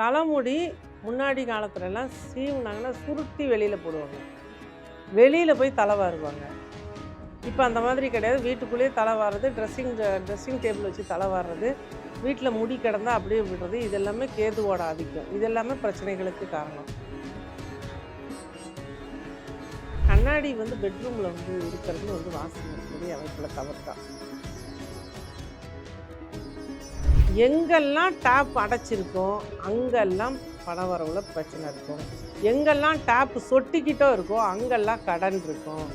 தலைமுடி முன்னாடி காலத்துலலாம் சீவுனாங்கன்னா சுருட்டி வெளியில் போடுவாங்க. வெளியில் போய் தலை வாருவாங்க. இப்போ அந்த மாதிரி கிடையாது. வீட்டுக்குள்ளேயே தலை வாடுறது ட்ரெஸ்ஸிங் ட்ரெஸ்ஸிங் டேபிள் வச்சு தலை வாடுறது வீட்டில் முடி கிடந்தா அப்படியே விடுறது. இது எல்லாமே கேதுவோட ஆதிக்கம். இது எல்லாமே பிரச்சனைகளுக்கு காரணம். கண்ணாடி வந்து பெட்ரூமில் வந்து இருக்கிறது வந்து வாசனை பெரிய அமைப்பில் தவறு எங்கெல்லாம் டேப் அடைச்சிருக்கோ அங்கெல்லாம் பண வரவுல பிரச்சனை இருக்கும். எங்கெல்லாம் டேப் சொட்டிக்கிட்டோ இருக்கோ அங்கெல்லாம் கடன் இருக்கும்.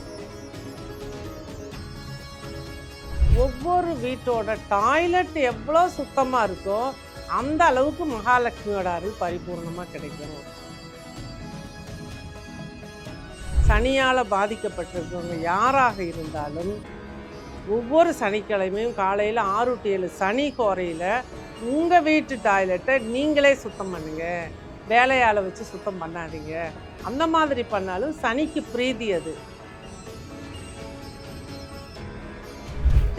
ஒவ்வொரு வீட்டோட டாய்லெட் எவ்வளோ சுத்தமாக இருக்கோ அந்த அளவுக்கு மகாலட்சுமியோட அருள் பரிபூர்ணமாக கிடைக்கும். சனியால் பாதிக்கப்பட்டிருக்கவங்க யாராக இருந்தாலும் ஒவ்வொரு சனிக்கிழமையும் காலையில் ஆறு டு ஏழு சனி கோரையில் உங்கள் வீட்டு டாய்லெட்டை நீங்களே சுத்தம் பண்ணுங்கள் வேலையால் வச்சு சுத்தம் பண்ணாதீங்க. அந்த மாதிரி பண்ணாலும் சனிக்கு பிரீதி அது.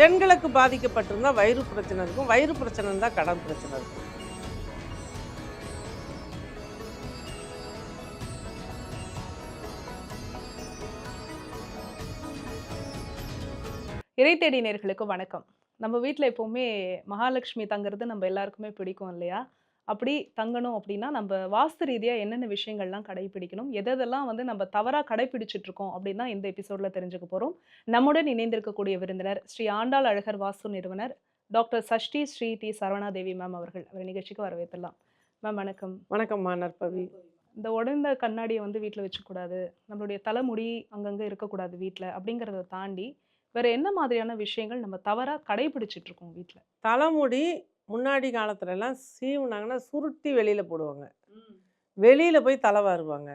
பெண்களுக்கு பாதிக்கப்பட்டிருந்தால் வயிறு பிரச்சனை இருக்கும். வயிறு பிரச்சனை இருந்தால் கடன் பிரச்சனை இருக்கும். இறை தேடி நேர்களுக்கு வணக்கம். நம்ம வீட்டில் எப்போவுமே மகாலட்சுமி தங்குறது நம்ம எல்லாருக்குமே பிடிக்கும் இல்லையா? அப்படி தங்கணும் அப்படின்னா நம்ம வாஸ்து ரீதியாக என்னென்ன விஷயங்கள்லாம் கடைபிடிக்கணும்? எதெல்லாம் வந்து நம்ம தவறாக கடைபிடிச்சிட்டு இருக்கோம் அப்படின்னு இந்த எபிசோடில் தெரிஞ்சுக்க போகிறோம் நம்முடன் இணைந்திருக்கக்கூடிய விருந்தினர் ஸ்ரீ ஆண்டாள் அழகர் வாஸ்து நிறுவனர் doctor Sashti Sri D Saravanadevi ma'am அவர்கள். அவர் நிகழ்ச்சிக்கு வரவேற்றலாம் மேம் வணக்கம். வணக்கம்மா நற்பவி. இந்த உடந்த கண்ணாடியை வந்து வீட்டில் வச்சுக்கூடாது நம்மளுடைய தலைமுடி அங்கங்கே இருக்கக்கூடாது வீட்டில் அப்படிங்கிறத தாண்டி வேற என்ன மாதிரியான விஷயங்கள் நம்ம தவறாக கடைபிடிச்சிட்டு இருக்கோம் வீட்டில் தலைமுடி முன்னாடி காலத்துலலாம் சீவுனாங்கன்னா சுருட்டி வெளியில் போடுவாங்க. வெளியில் போய் தலை வாருவாங்க.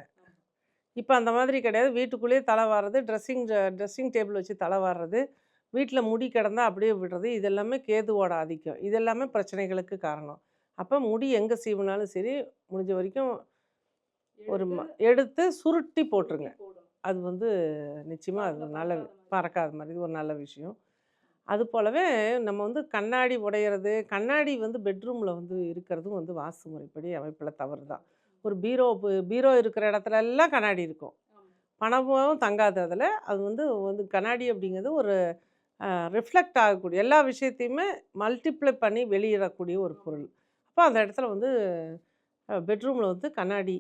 இப்போ அந்த மாதிரி கிடையாது. வீட்டுக்குள்ளேயே தலை வாடுறது ட்ரெஸ்ஸிங் ட்ரெஸ்ஸிங் டேபிள் வச்சு தலை வாடுறது வீட்டில் முடி கிடந்தா அப்படியே விடுறது. இது எல்லாமே கேதுவோட ஆதிக்கம். இது எல்லாமே பிரச்சனைகளுக்கு காரணம். அப்போ முடி எங்கே சீவுனாலும் சரி முடிஞ்ச வரைக்கும் ஒரு எடுத்து சுருட்டி போட்டுருங்க. அது வந்து நிச்சயமாக அது நல்ல பறக்காத மாதிரி இது ஒரு நல்ல விஷயம். அது போலவே நம்ம வந்து கண்ணாடி உடையிறது கண்ணாடி வந்து பெட்ரூமில் வந்து இருக்கிறதும் வந்து வாஸ்து முறைப்படி அமைப்பில் தவறு தான். ஒரு பீரோ பீரோ இருக்கிற இடத்துல எல்லாம் கண்ணாடி இருக்கும். பணமும் தங்காது அதில் அது வந்து வந்து கண்ணாடி அப்படிங்கிறது ஒரு ரிஃப்ளெக்ட் ஆகக்கூடிய எல்லா விஷயத்தையுமே மல்டிப்ளை பண்ணி வெளியிடக்கூடிய ஒரு பொருள். அப்போ அந்த இடத்துல வந்து பெட்ரூமில் வந்து கண்ணாடி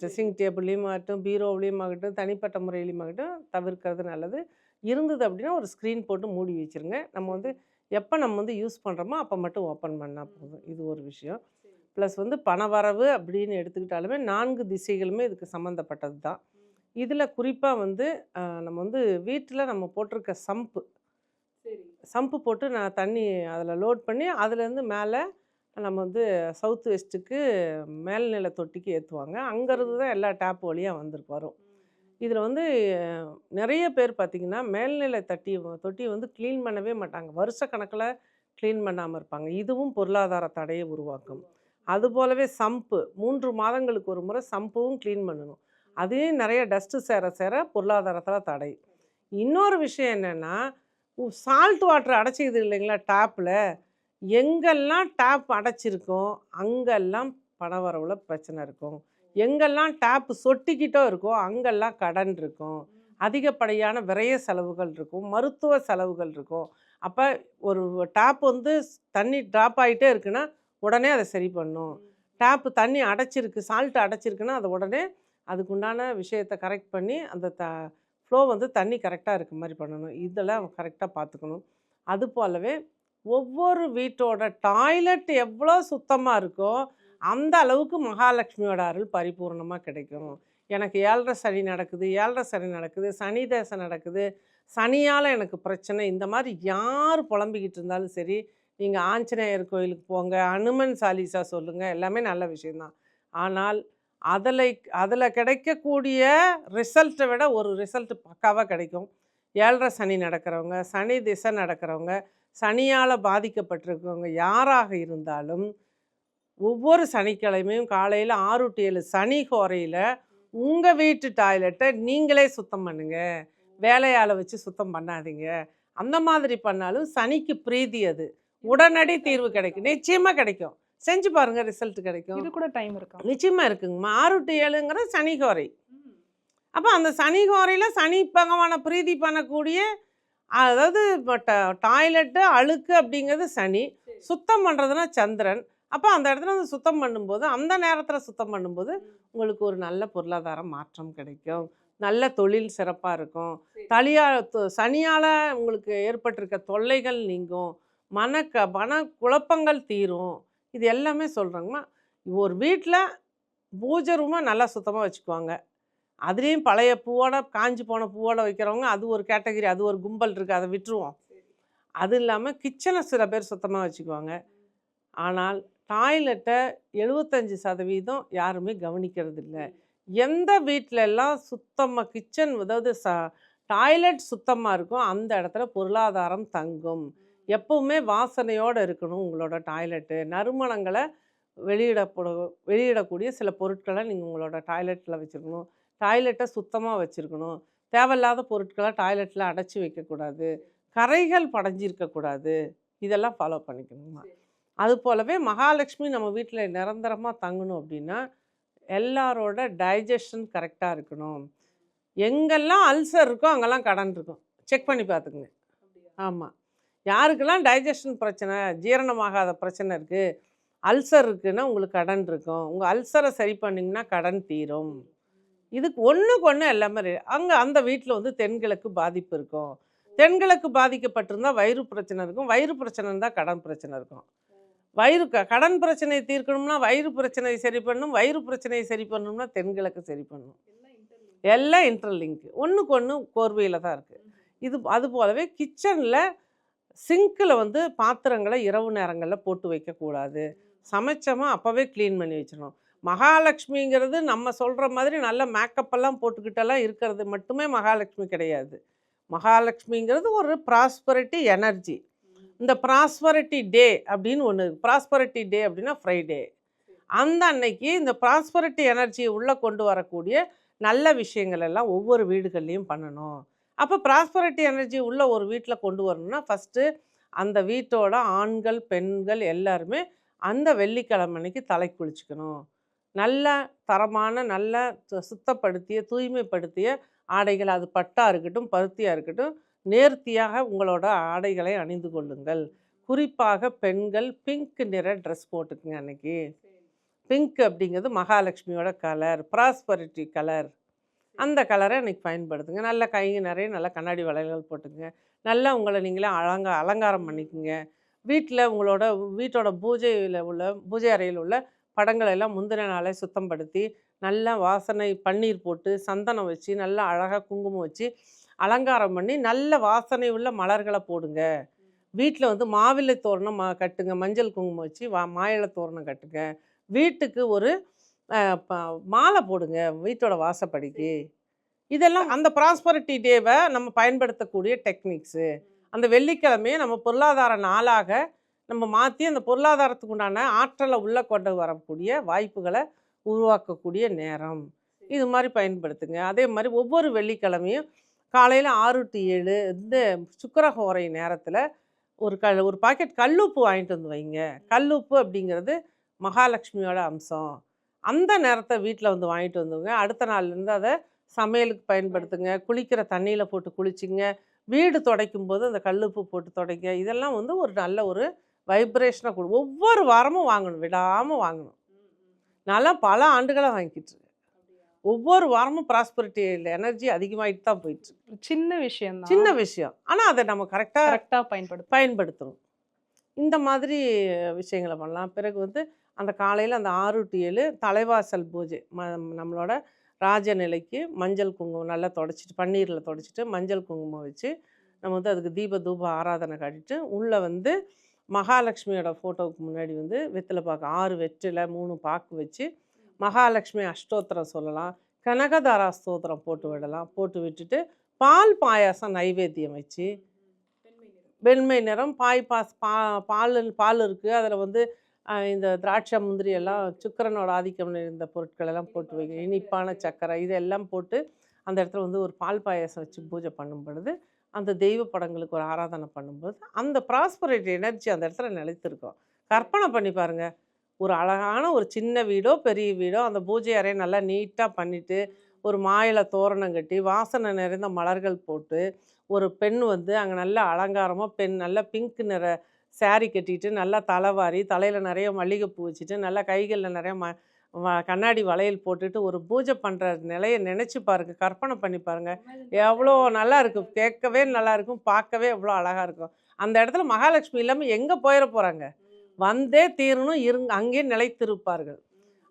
ட்ரெஸ்ஸிங் டேபிள்லேயும் ஆகட்டும் பீரோவிலையும் ஆகட்டும் தனிப்பட்ட முறையிலையும் ஆகட்டும் தவிர்க்கிறது நல்லது. இருந்தது அப்படின்னா ஒரு ஸ்க்ரீன் போட்டு மூடி வச்சிருங்க. நம்ம வந்து எப்போ நம்ம வந்து யூஸ் பண்ணுறோமோ அப்போ மட்டும் ஓப்பன் பண்ணால் போதும். இது ஒரு விஷயம். ப்ளஸ் வந்து பணவரவு அப்படின்னு எடுத்துக்கிட்டாலுமே நான்கு திசைகளுமே இதுக்கு சம்மந்தப்பட்டது தான். இதில் குறிப்பாக வந்து நம்ம வந்து வீட்டில் நம்ம போட்டிருக்க சம்பு. சம்பு போட்டு நான் தண்ணி அதில் லோட் பண்ணி அதுலேருந்து மேலே நம்ம வந்து சவுத் வெஸ்ட்டுக்கு மேல்நிலை தொட்டிக்கு ஏற்றுவாங்க அங்கேருந்து தான் எல்லா டேப் வழியாக வந்துருக்கு வரும். இதில் வந்து நிறைய பேர் பார்த்திங்கன்னா மேல்நிலை தட்டி தொட்டியை வந்து க்ளீன் பண்ணவே மாட்டாங்க. வருஷ கணக்கில் க்ளீன் பண்ணாமல் இருப்பாங்க. இதுவும் பொருளாதார தடையை உருவாக்கும். அதுபோலவே சம்பு மூன்று மாதங்களுக்கு ஒரு முறை சம்புவும் க்ளீன் பண்ணணும். அதையும் நிறைய டஸ்ட்டு சேர சேர பொருளாதாரத்தில் தடை. இன்னொரு விஷயம் என்னென்னா சால்ட் வாட்டர் அடைச்சிக்குது இல்லைங்களா டேப்பில் எங்கெல்லாம் டேப் அடைச்சிருக்கோ அங்கெல்லாம் பணவரவில் பிரச்சனை இருக்கும். எங்கெல்லாம் டேப் சொட்டிக்கிட்டோ இருக்கோ அங்கெல்லாம் கடன் இருக்கும். அதிகப்படியான விரைய செலவுகள் இருக்கும் மருத்துவ செலவுகள் இருக்கும். அப்போ ஒரு டேப் வந்து தண்ணி ட்ராப் ஆகிட்டே இருக்குன்னா உடனே அதை சரி பண்ணும். டேப்பு தண்ணி அடைச்சிருக்கு சால்ட் அடைச்சிருக்குன்னா அதை உடனே அதுக்குண்டான விஷயத்தை கரெக்ட் பண்ணி அந்த த ஃப்ளோ வந்து தண்ணி கரெக்டாக இருக்க மாதிரி பண்ணணும். இதெல்லாம் கரெக்டாக பார்த்துக்கணும். அது போலவே ஒவ்வொரு வீட்டோட டாய்லெட் எவ்வளோ சுத்தமாக இருக்கோ அந்த அளவுக்கு மகாலட்சுமியோட அருள் பரிபூர்ணமாக கிடைக்கும். எனக்கு ஏழரை சனி நடக்குது ஏழரை சனி நடக்குது சனி தேசம் நடக்குது சனியால் எனக்கு பிரச்சனை இந்த மாதிரி யார் புலம்பிக்கிட்டு இருந்தாலும் சரி நீங்கள் ஆஞ்சநேயர் கோயிலுக்கு போங்க அனுமன் சாலிசா சொல்லுங்கள் எல்லாமே நல்ல விஷயந்தான் ஆனால் அதில் அதில் கிடைக்கக்கூடிய ரிசல்ட்டை விட ஒரு ரிசல்ட் பக்காவாக கிடைக்கும். ஏழரை சனி நடக்கிறவங்க சனி திசை நடக்கிறவங்க சனியால் பாதிக்கப்பட்டிருக்கவங்க யாராக இருந்தாலும் ஒவ்வொரு சனிக்கிழமையும் காலையில் ஆறு டு ஏழு சனி கோரையில் உங்கள் வீட்டு டாய்லெட்டை நீங்களே சுத்தம் பண்ணுங்க. வேலையால் வச்சு சுத்தம் பண்ணாதீங்க. அந்த மாதிரி பண்ணாலும் சனிக்கு பிரீதி அது. உடனடி தீர்வு கிடைக்கும். நிச்சயமா கிடைக்கும். செஞ்சு பாருங்க ரிசல்ட் கிடைக்கும். இது கூட டைம் இருக்கா? நிச்சயமா இருக்குங்கம்மா. ஆறு டு ஏழுங்கிறது சனிகோரை அப்போ அந்த சனிகோரையில் சனி பகவானை பிரீதி பண்ணக்கூடிய அதாவது டாய்லெட்டு அழுக்கு அப்படிங்கிறது சனி. சுத்தம் பண்ணுறதுனா சந்திரன். அப்போ அந்த இடத்துல வந்து சுத்தம் பண்ணும்போது அந்த நேரத்தில் சுத்தம் பண்ணும்போது உங்களுக்கு ஒரு நல்ல பொருளாதார மாற்றம் கிடைக்கும். நல்ல தொழில் சிறப்பாக இருக்கும். தலியா சனியால் உங்களுக்கு ஏற்பட்டிருக்க தொல்லைகள் நீங்கும். மன க மன குழப்பங்கள் தீரும். இது எல்லாமே சொல்கிறேங்கம்மா ஒரு வீட்டில் பூஜை ரூமை நல்லா சுத்தமாக வச்சுக்குவாங்க. அதுலேயும் பழைய பூவோட காஞ்சி போன பூவோட வைக்கிறவங்க அது ஒரு கேட்டகரி அது ஒரு கும்பல் இருக்குது அதை விட்டுருவோம். அது இல்லாமல் கிச்சனை சில பேர் சுத்தமாக வச்சுக்குவாங்க. ஆனால் டாய்லெட்டை எழுபத்தஞ்சி சதவீதம் யாருமே கவனிக்கிறது இல்லை எந்த வீட்டில எல்லாம் சுத்தமாக கிச்சன் அதாவது ச டாய்லெட் சுத்தமாக இருக்கும் அந்த இடத்துல பொருளாதாரம் தங்கும். எப்பவுமே வாசனையோடு இருக்கணும் உங்களோட டாய்லெட்டு. நறுமணங்களை வெளியிடப்பட வெளியிடக்கூடிய சில பொருட்களை நீங்கள் உங்களோட டாய்லெட்டில் வச்சுருக்கணும். டாய்லெட்டை சுத்தமாக வச்சுருக்கணும். தேவையில்லாத பொருட்களை டாய்லெட்டில் அடைச்சி வைக்கக்கூடாது. கரைகள் படைஞ்சிருக்கக்கூடாது. இதெல்லாம் ஃபாலோ பண்ணிக்கணுமா அது போலவே மகாலட்சுமி நம்ம வீட்டில் நிரந்தரமாக தங்கணும் அப்படின்னா எல்லாரோட டைஜஷன் கரெக்டாக இருக்கணும். எங்கெல்லாம் அல்சர் இருக்கோ அங்கெல்லாம் கடன் இருக்கும். செக் பண்ணி பார்த்துக்குங்க. ஆமாம் யாருக்கெல்லாம் டைஜஷன் பிரச்சனை ஜீரணமாகாத பிரச்சனை இருக்குது அல்சர் இருக்குன்னா உங்களுக்கு கடன் இருக்கும். உங்கள் அல்சரை சரி பண்ணிங்கன்னா கடன் தீரும். இதுக்கு ஒன்றுக்கு ஒன்று எல்லாமே அங்கே அந்த வீட்டில் வந்து தென்கிழக்கு பாதிப்பு இருக்கும். தென்கிழக்கு பாதிக்கப்பட்டிருந்தால் வயிறு பிரச்சனை இருக்கும். வயிறு பிரச்சனை இருந்தால் கடன் பிரச்சனை இருக்கும். வயிறு க கடன் பிரச்சனையை தீர்க்கணும்னா வயிறு பிரச்சனையை சரி பண்ணணும் வயிறு பிரச்சனையை சரி பண்ணணும்னா தென்கிழக்கு சரி பண்ணணும் எல்லாம் இன்டர்லிங்க் ஒன்றுக்கு ஒன்று கோர்வையில் தான் இருக்குது இது அது போலவே கிச்சனில் சிங்கில் வந்து பாத்திரங்களை இரவு நேரங்களில் போட்டு வைக்கக்கூடாது. சமைச்சோமா அப்போவே க்ளீன் பண்ணி வச்சிடணும். மகாலட்சுமிங்கிறது நம்ம சொல்கிற மாதிரி நல்ல மேக்கப்பெல்லாம் போட்டுக்கிட்டெல்லாம் இருக்கிறது மட்டுமே மகாலட்சுமி கிடையாது. மகாலட்சுமிங்கிறது ஒரு ப்ராஸ்பரிட்டி எனர்ஜி இந்த ப்ராஸ்பரிட்டி டே அப்படின்னு ஒன்று ப்ராஸ்பரிட்டி டே அப்படின்னா ஃப்ரைடே அந்த அன்னைக்கு இந்த ப்ராஸ்பரிட்டி எனர்ஜியை உள்ளே கொண்டு வரக்கூடிய நல்ல விஷயங்கள் எல்லாம் ஒவ்வொரு வீடுகள்லையும் பண்ணணும். அப்போ ப்ராஸ்பரிட்டி எனர்ஜி உள்ள ஒரு வீட்டில் கொண்டு வரணும்னா ஃபஸ்ட்டு அந்த வீட்டோட ஆண்கள் பெண்கள் எல்லாருமே அந்த வெள்ளிக்கிழமை அன்னைக்கு தலை குளிச்சுக்கணும். நல்ல தரமான நல்ல சுத்தப்படுத்திய தூய்மைப்படுத்திய ஆடைகள். அது பட்டாக இருக்கட்டும் பருத்தியாக இருக்கட்டும் நேர்த்தியாக உங்களோட ஆடைகளை அணிந்து கொள்ளுங்கள். குறிப்பாக பெண்கள் பிங்க் நிற ட்ரெஸ் போட்டுக்குங்க அன்னைக்கு. பிங்க் அப்படிங்கிறது மகாலட்சுமியோட கலர் ப்ராஸ்பரிட்டி கலர். அந்த கலரை அன்றைக்கி பயன்படுத்துங்க. நல்ல கை நிறைய நல்ல கண்ணாடி வளையல்கள் போட்டுக்குங்க. நல்லா உங்களை நீங்களே அலங்கா அலங்காரம் பண்ணிக்கோங்க. வீட்டில் உங்களோட வீட்டோட பூஜையில் உள்ள பூஜை அறையில் உள்ள படங்களை எல்லாம் முந்தின நாளே சுத்தம் படுத்தி நல்லா வாசனை பன்னீர் போட்டு சந்தனம் வச்சு நல்லா அழகாக குங்குமம் வச்சு அலங்காரம் பண்ணி நல்ல வாசனை உள்ள மலர்களை போடுங்க. வீட்டில் வந்து மாவிலை தோரணம் மா கட்டுங்க மஞ்சள் குங்குமம் வச்சு வா மாயிலை தோரணம் கட்டுங்க. வீட்டுக்கு ஒரு ப- மாலை போடுங்க வீட்டோட வாசப்படிக்கு. இதெல்லாம் அந்த ப்ராஸ்பரிட்டி டேவை நம்ம பயன்படுத்தக்கூடிய டெக்னிக்ஸு. அந்த வெள்ளிக்கிழமையை நம்ம பொருளாதார நாளாக நம்ம மாற்றி அந்த பொருளாதாரத்துக்கு உண்டான ஆற்றலை உள்ளே கொண்டு வரக்கூடிய வாய்ப்புகளை உருவாக்கக்கூடிய நேரம். இது மாதிரி பயன்படுத்துங்க. அதே மாதிரி ஒவ்வொரு வெள்ளிக்கிழமையும் காலையில் ஆறு டு ஏழு இந்த சுக்கரஹோரை நேரத்தில் ஒரு கல் ஒரு பாக்கெட் கல்லுப்பு வாங்கிட்டு வந்து வைங்க. கல்லுப்பு அப்படிங்கிறது மகாலட்சுமியோட அம்சம். அந்த நேரத்தை வீட்டில் வந்து வாங்கிட்டு வந்துங்க அடுத்த நாள்லேருந்து அதை சமையலுக்கு பயன்படுத்துங்க. குளிக்கிற தண்ணியில் போட்டு குளிச்சிங்க. வீடு துடைக்கும் போது அந்த கல்லுப்பு போட்டு துடைக்க இதெல்லாம் வந்து ஒரு நல்ல ஒரு வைப்ரேஷனாக கொடு ஒவ்வொரு வாரமும் வாங்கணும் விடாமல் வாங்கணும். நான்லாம் பல ஆண்டுகளாக வாங்கிக்கிட்டு இருக்கேன். ஒவ்வொரு வாரமும் ப்ராஸ்பரிட்டி எனர்ஜி அதிகமாகிட்டு தான் போயிட்டு சின்ன விஷயம் சின்ன விஷயம். ஆனால் அதை நம்ம கரெக்டாக கரெக்டா பயன்படுத்தும் பயன்படுத்தணும். இந்த மாதிரி விஷயங்களை பண்ணலாம். பிறகு வந்து அந்த காலையில் அந்த ஆறு டு ஏழு தலைவாசல் பூஜை ம நம்மளோட ராஜநிலைக்கு மஞ்சள் குங்குமம் நல்லா தொடச்சிட்டு பன்னீரில் தொடச்சிட்டு மஞ்சள் குங்குமம் வச்சு நம்ம வந்து அதுக்கு தீப தூப ஆராதனை காட்டிட்டு உள்ளே வந்து மகாலட்சுமியோட ஃபோட்டோவுக்கு முன்னாடி வந்து வெத்தலை பாக்கு ஆறு வெற்றிலை மூணு பாக்கு வச்சு மகாலட்சுமி அஷ்டோத்திரம் சொல்லலாம் கனகதாரா ஸ்தோத்திரம் போட்டு விடலாம் போட்டு விட்டுட்டு பால் பாயாசம் நைவேத்தியம் வச்சு வெண்மை நிறம் பாய் பாஸ் பா பால் பால் இருக்குது அதில் வந்து இந்த திராட்சை முந்திரி எல்லாம் சுக்கரனோட ஆதிக்கம் இருந்த பொருட்கள் எல்லாம் போட்டு வைக்கணும் இனிப்பான சக்கரை இதெல்லாம் போட்டு அந்த இடத்துல வந்து ஒரு பால் பாயாசம் வச்சு பூஜை பண்ணும் பொழுது அந்த தெய்வ படங்களுக்கு ஒரு ஆராதனை பண்ணும்போது அந்த ப்ராஸ்பரிட்டி எனர்ஜி அந்த இடத்துல நிலைத்திருக்கும். கற்பனை பண்ணி பாருங்க. ஒரு அழகான ஒரு சின்ன வீடோ பெரிய வீடோ அந்த பூஜை அறையை நல்லா நீட்டாக பண்ணிவிட்டு ஒரு மாயில தோரணம் கட்டி வாசனை நிறைந்த மலர்கள் போட்டு ஒரு பெண் வந்து அங்கே நல்ல அலங்காரமாக பெண் நல்ல பிங்க் நிற சேரீ கட்டிட்டு நல்லா தலைவாரி தலையில் நிறைய மல்லிகைப்பூ வச்சுட்டு நல்லா கைகளில் நிறைய ம வ- கண்ணாடி வளையல் போட்டுட்டு ஒரு பூஜை பண்ணுற நிலையை நினச்சி பாருங்க கற்பனை பண்ணி பாருங்க. எவ்வளோ நல்லா இருக்கும். கேட்கவே நல்லா இருக்கும் பார்க்கவே எவ்வளோ அழகாக இருக்கும். அந்த இடத்துல மகாலட்சுமி இல்லாமல் எங்கே போயிட போகிறாங்க வந்தே தீரணும் இருங்க அங்கேயே நிலைத்திருப்பார்கள்.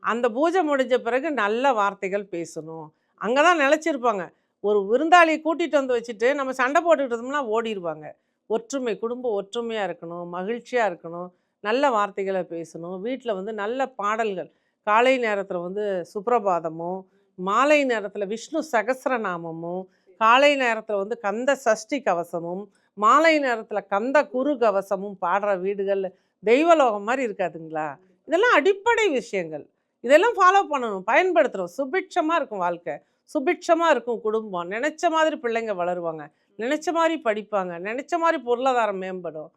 அந்த பூஜை முடிஞ்ச பிறகு நல்ல வார்த்தைகள் பேசணும். அங்கே தான் நிலச்சிருப்பாங்க. ஒரு விருந்தாளியை கூட்டிகிட்டு வந்து வச்சுட்டு நம்ம சண்டை போட்டுக்கிட்டோம்னா ஓடிடுவாங்க ஒற்றுமை குடும்பம் ஒற்றுமையாக இருக்கணும் மகிழ்ச்சியாக இருக்கணும் நல்ல வார்த்தைகளை பேசணும் வீட்டில் வந்து நல்ல பாடல்கள். காலை நேரத்தில் வந்து சுப்ரபாதமும் மாலை நேரத்தில் விஷ்ணு சகஸ்ரநாமமும் காலை நேரத்தில் வந்து கந்த சஷ்டி கவசமும் மாலை நேரத்தில் கந்த குரு கவசமும் பாடுற வீடுகள் தெய்வலோகம் மாதிரி இருக்காதுங்களா? இதெல்லாம் அடிப்படை விஷயங்கள். இதெல்லாம் ஃபாலோ பண்ணணும் பயன்படுத்துகிறோம் சுபிட்சமாக இருக்கும் வாழ்க்கை. சுபிட்சமாக இருக்கும் குடும்பம். நினச்ச மாதிரி பிள்ளைங்க வளருவாங்க. நினச்ச மாதிரி படிப்பாங்க. நினச்ச மாதிரி பொருளாதாரம் மேம்படும்.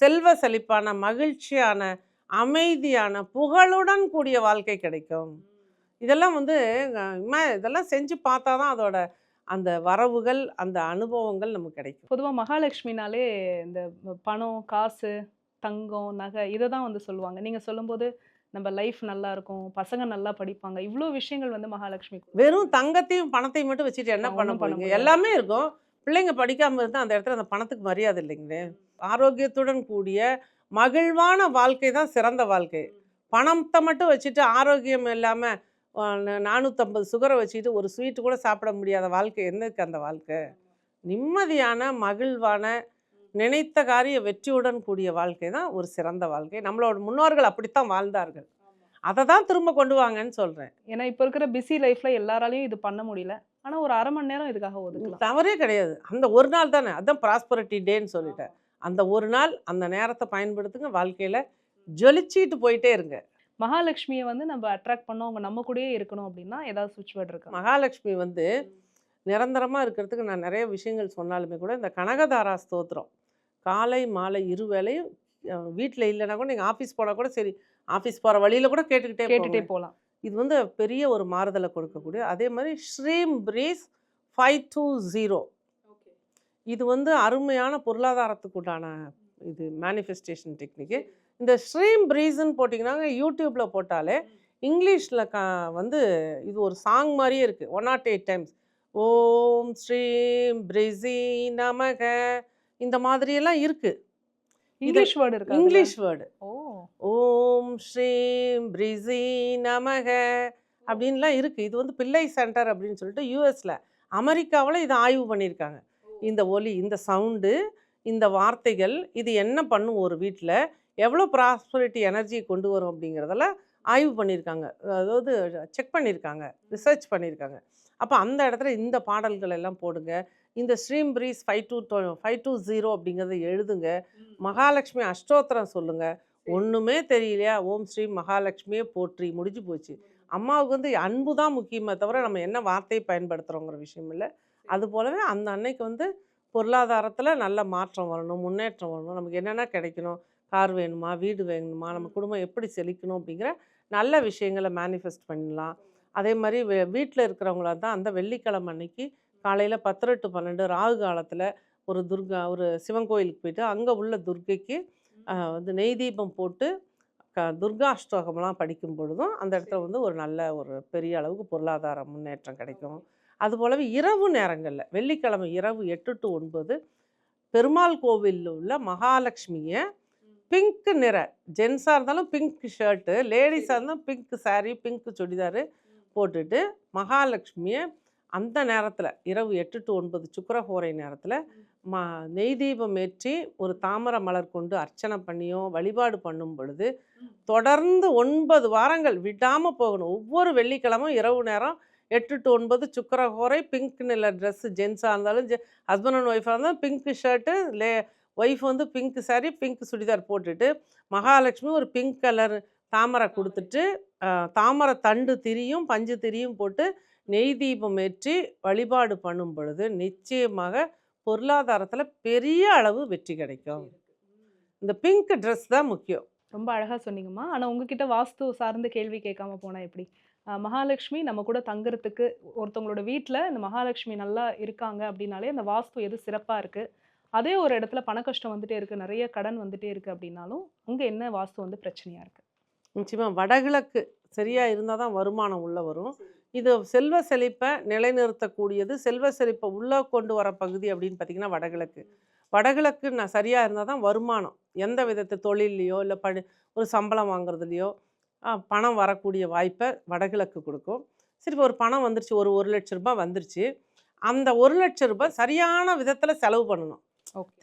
செல்வ செழிப்பான மகிழ்ச்சியான அமைதியான புகழுடன் கூடிய வாழ்க்கை கிடைக்கும். இதெல்லாம் வந்து இதெல்லாம் செஞ்சு பார்த்தா தான் அதோட அந்த வரவுகள் அந்த அனுபவங்கள் நமக்கு கிடைக்கும். பொதுவா மகாலட்சுமினாலே இந்த பணம் காசு தங்கம் நகை இதை தான் வந்து சொல்லுவாங்க. நீங்க சொல்லும்போது நம்ம லைஃப் நல்லா இருக்கும் பசங்க நல்லா படிப்பாங்க. இவ்வளோ விஷயங்கள் வந்து மகாலட்சுமி வெறும் தங்கத்தையும் பணத்தையும் மட்டும் வச்சுட்டு என்ன பண்ண போறீங்க. எல்லாமே இருக்கும். பிள்ளைங்க படிக்காம இருந்தால் அந்த இடத்துல அந்த பணத்துக்கு மரியாதை இல்லைங்களே. ஆரோக்கியத்துடன் கூடிய மகிழ்வான வாழ்க்கை தான் சிறந்த வாழ்க்கை. பணத்தை மட்டும் வச்சுட்டு ஆரோக்கியம் இல்லாமல் நானூற்றம்பது சுகரை வச்சுட்டு ஒரு ஸ்வீட்டு கூட சாப்பிட முடியாத வாழ்க்கை என்னருக்கு அந்த வாழ்க்கை? நிம்மதியான மகிழ்வான நினைத்த காரிய வெற்றியுடன் கூடிய வாழ்க்கை தான் ஒரு சிறந்த வாழ்க்கை. நம்மளோட முன்னோர்கள் அப்படித்தான் வாழ்ந்தார்கள். அதை தான் திரும்ப கொண்டு வாங்கன்னு சொல்கிறேன் ஏன்னா இப்போ இருக்கிற பிஸி லைஃப்ல எல்லாராலையும் இது பண்ண முடியல. ஆனா ஒரு அரை மணி நேரம் இதுக்காக ஒதுக்கலாம். தவறே கிடையாது. அந்த ஒரு நாள் தானே. அதான் ப்ராஸ்பரிட்டி டேன்னு சொல்லிட்டேன். அந்த ஒரு நாள் அந்த நேரத்தை பயன்படுத்துங்க. வாழ்க்கையில் ஜொலிச்சிட்டு போயிட்டே இருங்க. மகாலட்சுமியை வந்து நம்ம அட்ராக்ட் பண்ணோம். அவங்க நம்ம கூடயே இருக்கணும் அப்படின்னா ஏதாவது சுவிட்ச் வேர்ட் இருக்கா? மகாலட்சுமி வந்து நிரந்தரமாக இருக்கிறதுக்கு நான் நிறைய விஷயங்கள் சொன்னாலுமே கூட இந்த கனகதாரா ஸ்தோத்திரம். காலை மாலை இரு வேளையும் வீட்டில் இல்லைன்னா கூட நீங்கள் ஆஃபீஸ் போனால் கூட சரி ஆஃபீஸ் போகிற வழியில் கூட கேட்டுக்கிட்டே கேட்டுட்டே போங்க. இது வந்து பெரிய ஒரு மாறுதலை கொடுக்கக்கூடிய அதே மாதிரி ஸ்ரீம் பிரீஸ் ஃபைவ் டூ ஜீரோ இது வந்து அருமையான பொருளாதாரத்துக்கு உண்டான இது மேனிஃபெஸ்டேஷன் டெக்னிக்கு இந்த ஸ்ட்ரீம் ப்ரீஸ்ன்னு போட்டிங்கன்னா யூடியூப்பில் போட்டாலே இங்கிலீஷில் க வந்து இது ஒரு சாங் மாதிரியே இருக்குது ஒன் நாட் எயிட் டைம்ஸ் ஓம் ஸ்ரீம் பிரிசி நமக. இந்த மாதிரியெல்லாம் இருக்குது இங்கிலீஷ் வேர்டு இருக்கா? English word. ஓ. ஓம் ஸ்ரீம் பிரிசி நமக அப்படின்லாம் இருக்குது இது வந்து பிள்ளை சென்டர் அப்படின்னு சொல்லிட்டு யூஎஸில். அமெரிக்காவில் இதை ஆய்வு பண்ணியிருக்காங்க. இந்த ஒலி இந்த சவுண்டு இந்த வார்த்தைகள் இது என்ன பண்ணும் ஒரு வீட்டில் எவ்வளோ ப்ராஸ்பரிட்டி எனர்ஜி கொண்டு வரும் அப்படிங்கிறதெல்லாம் ஆய்வு பண்ணியிருக்காங்க. அதாவது செக் பண்ணியிருக்காங்க. ரிசர்ச் பண்ணியிருக்காங்க. அப்போ அந்த இடத்துல இந்த பாடல்கள் எல்லாம் போடுங்க. இந்த ஸ்ட்ரீம் breeze five two five two zero அப்படிங்கிறத எழுதுங்க. மகாலட்சுமி அஷ்டோத்திரம் சொல்லுங்கள் ஒன்றுமே தெரியலையா? ஓம் ஸ்ரீ மகாலட்சுமியே போற்றி முடிஞ்சு போச்சு. அம்மாவுக்கு வந்து அன்பு தான் முக்கியமே தவிர நம்ம என்ன வார்த்தையை பயன்படுத்துகிறோங்கிற விஷயம் இல்லை. அது போலவே அந்த அன்னைக்கு வந்து பொருளாதாரத்தில் நல்ல மாற்றம் வரணும் முன்னேற்றம் வரணும். நமக்கு என்னென்ன கிடைக்கணும்? கார் வேணுமா? வீடு வேணுமா? நம்ம குடும்பம் எப்படி செழிக்கணும் அப்படிங்கிற நல்ல விஷயங்களை மேனிஃபெஸ்ட் பண்ணலாம் அதே மாதிரி வீட்டில் இருக்கிறவங்களா தான் அந்த வெள்ளிக்கிழமை அன்னைக்கு காலையில் பத்து டு பன்னெண்டு ராகு காலத்தில் ஒரு துர்கா ஒரு சிவன் கோயிலுக்கு போயிட்டு அங்கே உள்ள துர்க்கைக்கு ஆஹ், வந்து நெய் தீபம் போட்டு க துர்கா அஷ்டோகம்லாம் படிக்கும் பொழுதும் அந்த இடத்துல வந்து ஒரு நல்ல ஒரு பெரிய அளவுக்கு பொருளாதார முன்னேற்றம் கிடைக்கும். அது போலவே இரவு நேரங்களில் வெள்ளிக்கிழமை இரவு எட்டு டு ஒன்பது பெருமாள் கோவிலில் உள்ள மகாலட்சுமியை பிங்க் நிற ஜென்ஸாக இருந்தாலும் பிங்க் ஷர்ட்டு லேடிஸாக இருந்தாலும் பிங்க் saree பிங்க் சுடிதாரு போட்டுட்டு மகாலட்சுமியை அந்த நேரத்தில் இரவு எட்டு டு ஒன்பது சுக்கரஹோரை நேரத்தில் மா. நெய் தீபம் ஏற்றி ஒரு தாமரை மலர் கொண்டு அர்ச்சனை பண்ணியோ வழிபாடு பண்ணும் பொழுது தொடர்ந்து ஒன்பது வாரங்கள் விடாமல் போகணும். ஒவ்வொரு வெள்ளிக்கிழமும் இரவு நேரம் எட்டு டு ஒன்பது சுக்கரஹோரை பிங்க் நில ட்ரெஸ்ஸு ஜென்ஸாக இருந்தாலும் ஹஸ்பண்ட் அண்ட் ஒய்ஃபாக இருந்தாலும் பிங்க் ஷர்ட்டு லே ஒய்ஃப் வந்து பிங்க் saree பிங்க் சுடிதார் போட்டுட்டு மகாலட்சுமி ஒரு பிங்க் கலர் தாமரை கொடுத்துட்டு தாமரை தண்டு திரியும் பஞ்சு திரியும் போட்டு நெய் தீபம் ஏற்றி வழிபாடு பண்ணும் பொழுது நிச்சயமாக பொருளாதாரத்துல பெரிய அளவு வெற்றி கிடைக்கும். இந்த பிங்க் ட்ரெஸ் தான் முக்கியம். ரொம்ப அழகா சொன்னீங்கம்மா. ஆனா உங்ககிட்ட வாஸ்து சார்ந்த கேள்வி கேட்காம போனா எப்படி? மகாலட்சுமி நம்ம கூட தங்குறதுக்கு ஒருத்தவங்களோட வீட்ல இந்த மகாலட்சுமி நல்லா இருக்காங்க அப்படின்னாலே அந்த வாஸ்து எது சிறப்பா இருக்கு? அதே ஒரு இடத்துல பண கஷ்டம் வந்துட்டே இருக்கு நிறைய கடன் வந்துட்டே இருக்கு அப்படின்னாலும் அங்க என்ன வாஸ்து வந்து பிரச்சனையா இருக்கு? நிச்சயமா வடகிழக்கு சரியா இருந்தால் தான் வருமானம் உள்ள வரும். இது செல்வ செழிப்பை நிலைநிறுத்தக்கூடியது. செல்வ செழிப்பை உள்ளே கொண்டு வர பகுதி அப்படின்னு பார்த்தீங்கன்னா வடகிழக்கு. வடகிழக்கு நான் சரியாக இருந்தால் தான் வருமானம். எந்த விதத்து தொழில்லையோ இல்லை படி ஒரு சம்பளம் வாங்குறதுலையோ பணம் வரக்கூடிய வாய்ப்பை வடகிழக்கு கொடுக்கும். சரி ஒரு பணம் வந்துருச்சு ஒரு ஒரு லட்ச ரூபாய் வந்துருச்சு. அந்த ஒரு லட்ச ரூபாய் சரியான விதத்தில் செலவு பண்ணணும்.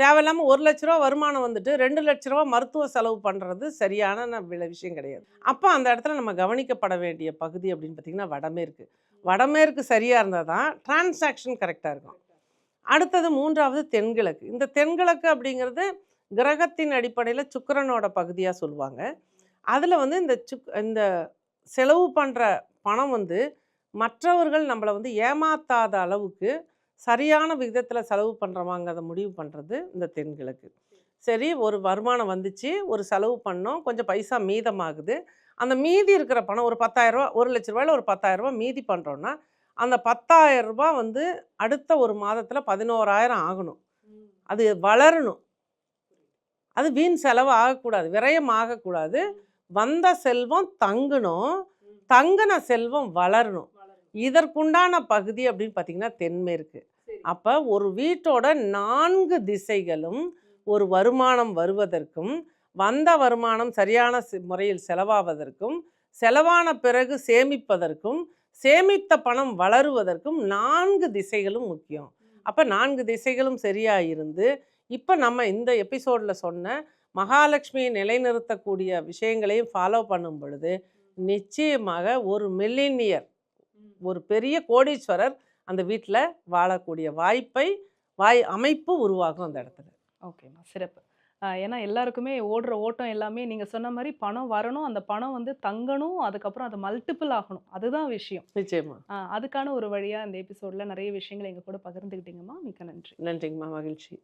தேவையில்லாமல் ஒரு லட்ச ரூபா வருமானம் வந்துட்டு ரெண்டு லட்ச ரூபா மருத்துவ செலவு பண்ணுறது சரியான விஷயம் கிடையாது. அப்போ அந்த இடத்துல நம்ம கவனிக்கப்பட வேண்டிய பகுதி அப்படின்னு பார்த்தீங்கன்னா வடமேற்கு. வடமேற்கு சரியாக இருந்தால் தான் டிரான்சாக்ஷன் கரெக்டாக இருக்கும். அடுத்தது மூன்றாவது தென்கிழக்கு. இந்த தென்கிழக்கு அப்படிங்கிறது கிரகத்தின் அடிப்படையில் சுக்கரனோட பகுதியாக சொல்லுவாங்க. அதில் வந்து இந்த சுக் இந்த செலவு பண்ணுற பணம் வந்து மற்றவர்கள் நம்மளை வந்து ஏமாத்தாத அளவுக்கு சரியான விகிதத்தில் செலவு பண்ணுறவாங்கிறத முடிவு பண்ணுறது இந்த தென்கிழக்கு. சரி ஒரு வருமானம் வந்துச்சு ஒரு செலவு பண்ணோம் கொஞ்சம் பைசா மீதமாகுது. அந்த மீதி இருக்கிற பணம் ஒரு பத்தாயிரரூபா ஒரு லட்ச ரூபாயில் ஒரு 10000 ரூபாய் மீதி பண்ணுறோன்னா அந்த 10000 ரூபாய் வந்து அடுத்த ஒரு மாதத்தில் பதினோராயிரம் ஆகணும். அது வளரணும். அது வீண் செலவு ஆகக்கூடாது விரயம் ஆகக்கூடாது. வந்த செல்வம் தங்கணும். தங்கின செல்வம் வளரணும். இதற்குண்டான பகுதி அப்படின்னு பார்த்தீங்கன்னா தென்மேற்கு அப்போ ஒரு வீட்டோட நான்கு திசைகளும் ஒரு வருமானம் வருவதற்கும் வந்த வருமானம் சரியான முறையில் செலவாவதற்கும் செலவான பிறகு சேமிப்பதற்கும் சேமித்த பணம் வளருவதற்கும் நான்கு திசைகளும் முக்கியம். அப்போ நான்கு திசைகளும் சரியா இருந்து இப்போ நம்ம இந்த எபிசோடில் சொன்ன மகாலட்சுமியை நிலைநிறுத்தக்கூடிய விஷயங்களையும் ஃபாலோ பண்ணும் பொழுது நிச்சயமாக ஒரு மில்லினியர் ஒரு பெரிய கோடீஸ்வரர் அந்த வீட்டில் வாழக்கூடிய வாய்ப்பை வாய் அமைப்பு உருவாகும் அந்த இடத்துல. ஓகேம்மா சிறப்பு. ஏன்னா எல்லாருக்குமே ஓடுற ஓட்டம் எல்லாமே நீங்க சொன்ன மாதிரி பணம் வரணும். அந்த பணம் வந்து தங்கணும். அதுக்கப்புறம் அது மல்டிபிள் ஆகணும். அதுதான் விஷயம். நிச்சயமா. அதுக்கான ஒரு வழியா இந்த எபிசோட்ல நிறைய விஷயங்களை எங்க கூட பகிர்ந்துக்கிட்டீங்கம்மா. மிக்க நன்றி. நன்றிங்கம்மா. மகிழ்ச்சி.